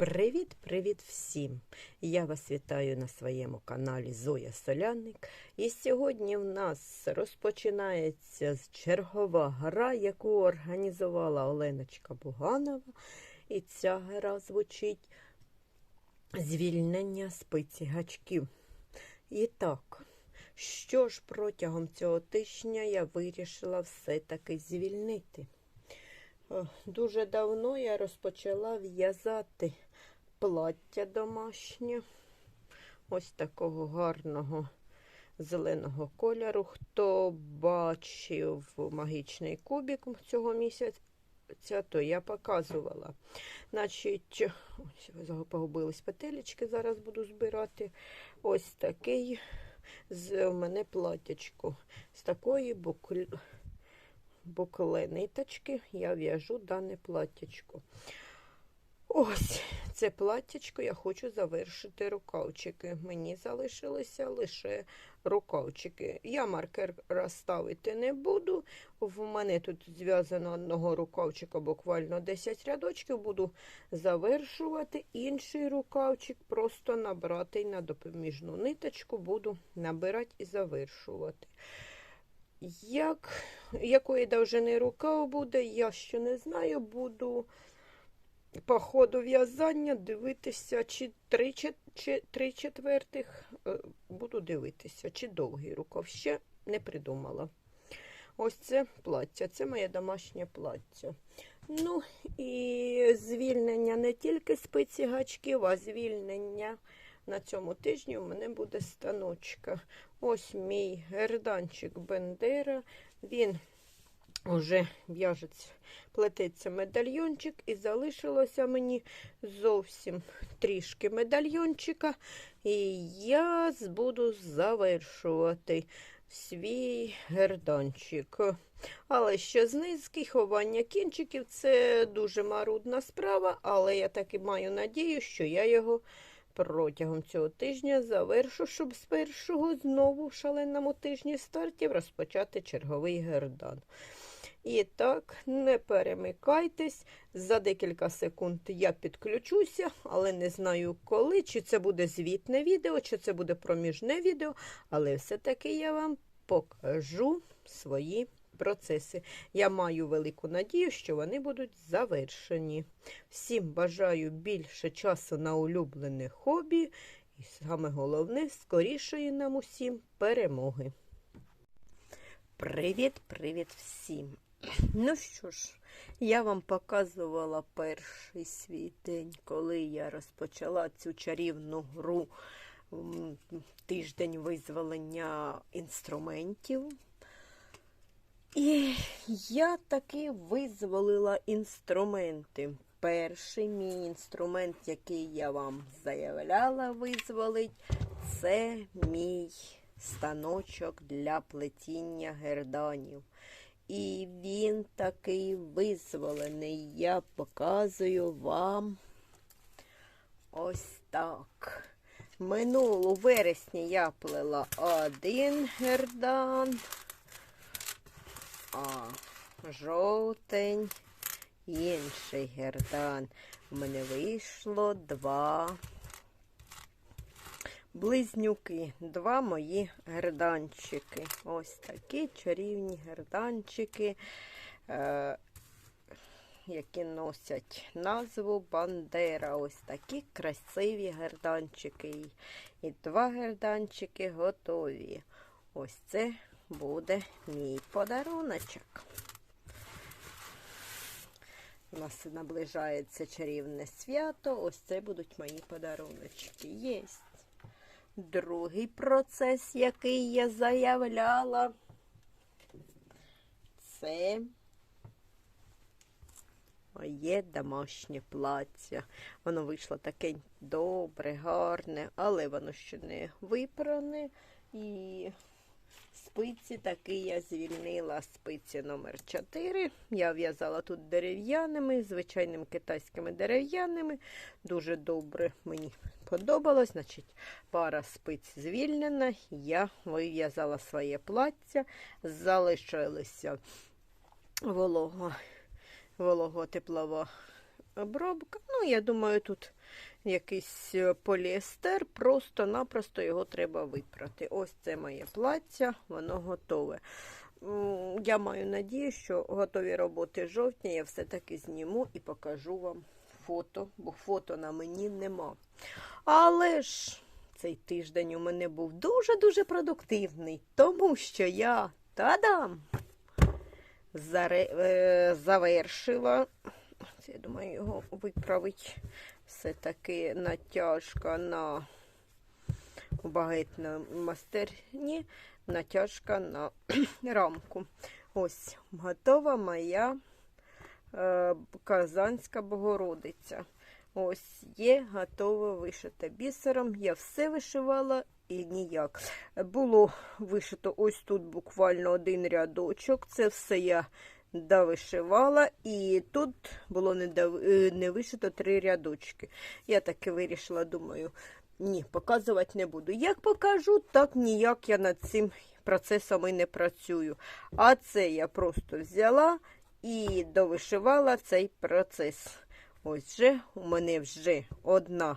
Привіт-привіт всім! Я вас вітаю на своєму каналі Зоя Соляник. І сьогодні в нас розпочинається чергова гра, яку організувала Оленочка Буганова. І ця гра звучить звільнення спиці гачків. І так, що ж протягом цього тижня я вирішила все-таки звільнити? Дуже давно я розпочала в'язати плаття домашнє. Ось такого гарного зеленого кольору. Хто бачив магічний кубик цього місяця, то я показувала. Значить, ось погубились петелечки, зараз буду збирати. Ось такий з у мене платтячко. З такої букле ниточки я в'яжу дане платтячко. Ось це платтячко я хочу завершити рукавчики. Мені залишилися лише рукавчики. Я маркер розставити не буду. В мене тут зв'язано одного рукавчика буквально 10 рядочків. Буду завершувати інший рукавчик, просто набрати на допоміжну ниточку, буду набирати і завершувати. Як, Якої довжини рукав буде, я ще не знаю. Буду по ходу в'язання дивитися, чи три, чи три четвертих буду дивитися, чи довгий рукав. Ще не придумала. Ось це плаття, це моє домашнє плаття. Ну і звільнення не тільки спиці гачків, а звільнення на цьому тижні у мене буде станочка. Ось мій герданчик Бендера. Він вже в'яжеться, плететься медальйончик, і залишилося мені зовсім трішки медальйончика. І я буду завершувати свій герданчик. Але ще знизки ховання кінчиків це дуже марудна справа, але я таки маю надію, що я його протягом цього тижня завершу, щоб з першого знову в шаленому тижні стартів розпочати черговий гердан. І так, не перемикайтесь. За декілька секунд я підключуся, але не знаю коли, чи це буде звітне відео, чи це буде проміжне відео, але все-таки я вам покажу свої процеси. Я маю велику надію, що вони будуть завершені. Всім бажаю більше часу на улюблене хобі, і саме головне, скорішої нам усім перемоги. Привіт-привіт всім! Ну що ж, я вам показувала перший свій день, коли я розпочала цю чарівну гру тиждень визволення інструментів. І я таки визволила інструменти. Перший мій інструмент, який я вам заявляла визволить, це мій станочок для плетіння герданів. І він такий визволений. Я показую вам ось так. Минулу вересні я плела один гердан, а жовтень інший гердан. У мене вийшло два близнюки, два мої герданчики. Ось такі чарівні герданчики, е які носять назву Бандера. Ось такі красиві герданчики. І два герданчики готові. Ось це буде мій подаруночок. У нас наближається чарівне свято. Ось це будуть мої подаруночки. Єсть. Другий процес, який я заявляла, це моє домашнє плаття. Воно вийшло таке добре, гарне, але воно ще не випране. І спиці таки я звільнила спиці номер 4 Я в'язала тут дерев'яними, звичайними китайськими дерев'яними. Дуже добре мені подобалось. Значить, пара спиць звільнена. Я вив'язала своє плаття, залишилися волого, волого теплова обробка. Ну, я думаю, тут якийсь е, поліестер, просто-напросто його треба випрати. Ось це моє плаття, воно готове. Я маю надію, що готові роботи жовтня я все-таки зніму і покажу вам фото, бо фото на мені нема. Але ж цей тиждень у мене був дуже-дуже продуктивний, тому що я та-дам! Заре... е, завершила. Це, я думаю, його виправить все-таки натяжка на багетна мастерні, натяжка на рамку. Ось готова моя е, Казанська Богородиця. Ось є готова вишита бісером. Я все вишивала і ніяк. Було вишито ось тут буквально один рядочок. Це все я довишивала, і тут було не, дов... е, не вишито три рядочки. Я таки вирішила, думаю, ні, показувати не буду. Як покажу, так ніяк я над цим процесом і не працюю. А це я просто взяла і довишивала цей процес. Ось вже у мене вже одна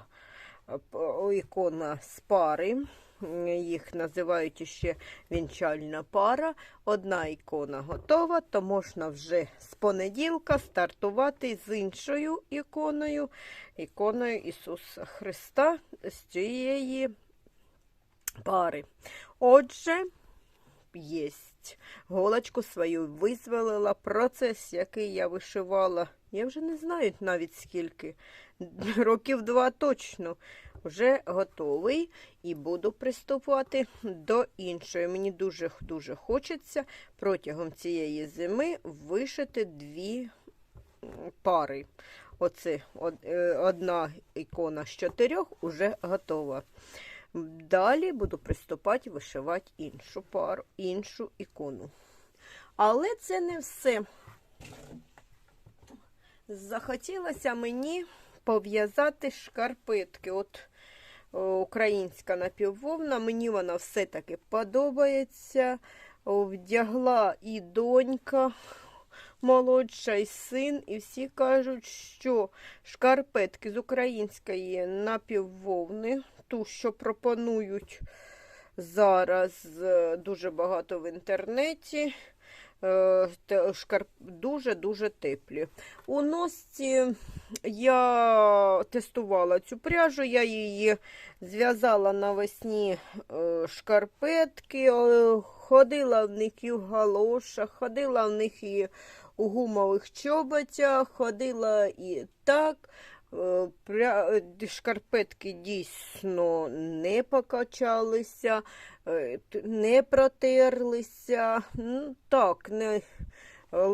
ікона з пари. Їх називають ще вінчальна пара. Одна ікона готова, то можна вже з понеділка стартувати з іншою іконою, іконою Ісуса Христа з цієї пари. Отже, єсть. Голочку свою визволила. Процес, який я вишивала, я вже не знаю навіть скільки. Років два точно. Вже готовий і буду приступати до іншої. Мені дуже-дуже хочеться протягом цієї зими вишити дві пари. Оце е, одна ікона з чотирьох уже готова. Далі буду приступати вишивати іншу пару, іншу ікону. Але це не все. Захотілося мені пов'язати шкарпетки. От українська напіввовна, мені вона все-таки подобається. Вдягла і донька молодша, і син, і всі кажуть, що шкарпетки з української напіввовни, ту, що пропонують зараз е, дуже багато в інтернеті. Дуже-дуже теплі. У носці я тестувала цю пряжу, я її зв'язала навесні е, шкарпетки, е, ходила в них і в галошах, ходила в них і у гумових чоботях, ходила і так. Е, Шкарпетки дійсно не покачалися, е, не протерлися. Ну, так, не,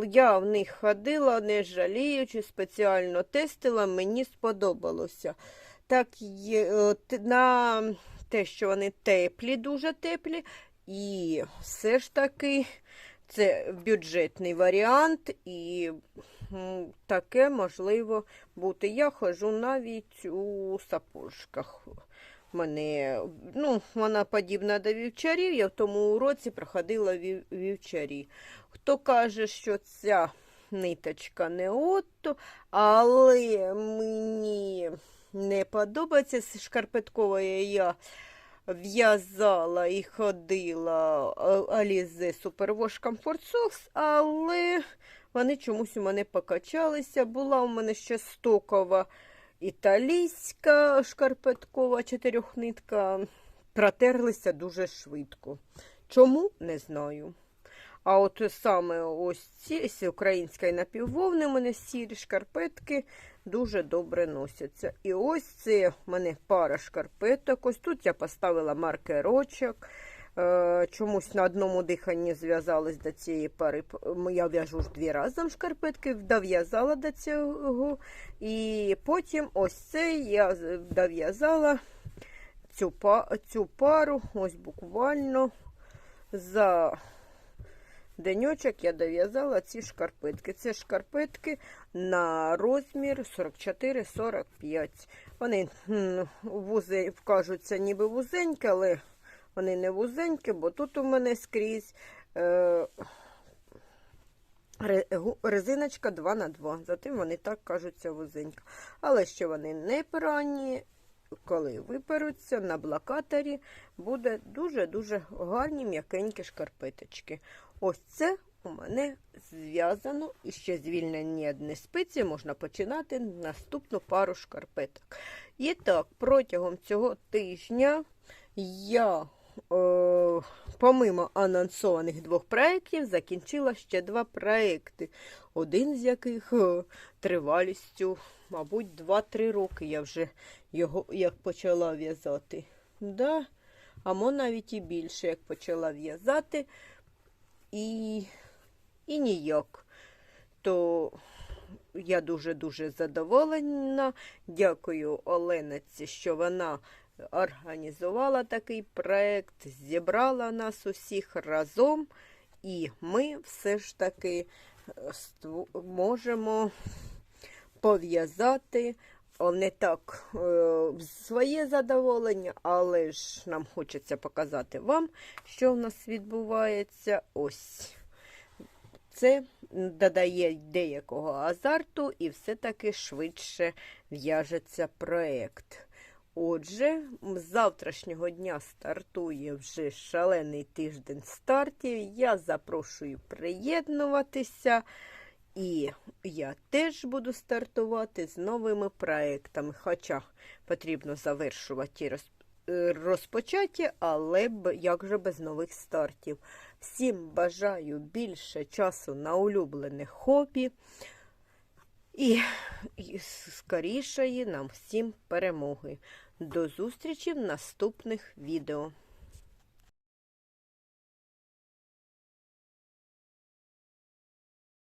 я в них ходила, не жаліючи, спеціально тестила, мені сподобалося. Так, е, на те, що вони теплі, дуже теплі, і все ж таки це бюджетний варіант, і таке можливо бути. Я ходжу навіть у сапожках. Мене, ну, вона подібна до вівчарів, я в тому уроці проходила вів- вівчарі. Хто каже, що ця ниточка не отто, але мені не подобається з шкарпеткової я в'язала і ходила е, Alize Superwash Comfort Socks, але вони чомусь у мене покачалися. Була у мене ще стокова італійська шкарпеткова чотирьохнитка. Протерлися дуже швидко. Чому? Не знаю. А от саме ось ці з української напіввовни у мене сірі шкарпетки дуже добре носяться. І ось це в мене пара шкарпеток. Ось тут я поставила маркерочок. Е, Чомусь на одному диханні зв'язалась до цієї пари. Я в'яжу ж дві разом шкарпетки, дов'язала до цього. І потім ось це я дов'язала цю, цю пару, ось буквально за денечок я дов'язала ці шкарпетки. Це шкарпетки на розмір 44-45. Вони м, вузе, кажуться ніби вузенькі, але вони не вузенькі, бо тут у мене скрізь е, Резиночка 2 на 2 затим вони так кажуться вузенько. Але що вони не пранні, коли виперуться на блокаторі, буде дуже-дуже гарні м'якенькі шкарпеточки. Ось це у мене зв'язано і ще звільнені одні спиці можна починати наступну пару шкарпеток. І так, протягом цього тижня я, е, помимо анонсованих двох проєктів, закінчила ще два проєкти, один з яких е, тривалістю, мабуть, 2-3 роки я вже його як почала в'язати. Да, або навіть і більше, як почала в'язати. І, і ніяк. То я дуже-дуже задоволена. Дякую Оленці, що вона організувала такий проект, зібрала нас усіх разом, і ми все ж таки е, можемо пов'язати не так е, своє задоволення, але ж нам хочеться показати вам, що в нас відбувається. Ось. Це додає деякого азарту і все-таки швидше в'яжеться проєкт. Отже, з завтрашнього дня стартує вже шалений тиждень стартів. Я запрошую приєднуватися. І я теж буду стартувати з новими проектами. Хоча потрібно завершувати е, розпочаті, але як же без нових стартів. Всім бажаю більше часу на улюблене хобі і, і скорішої нам всім перемоги. До зустрічі в наступних відео.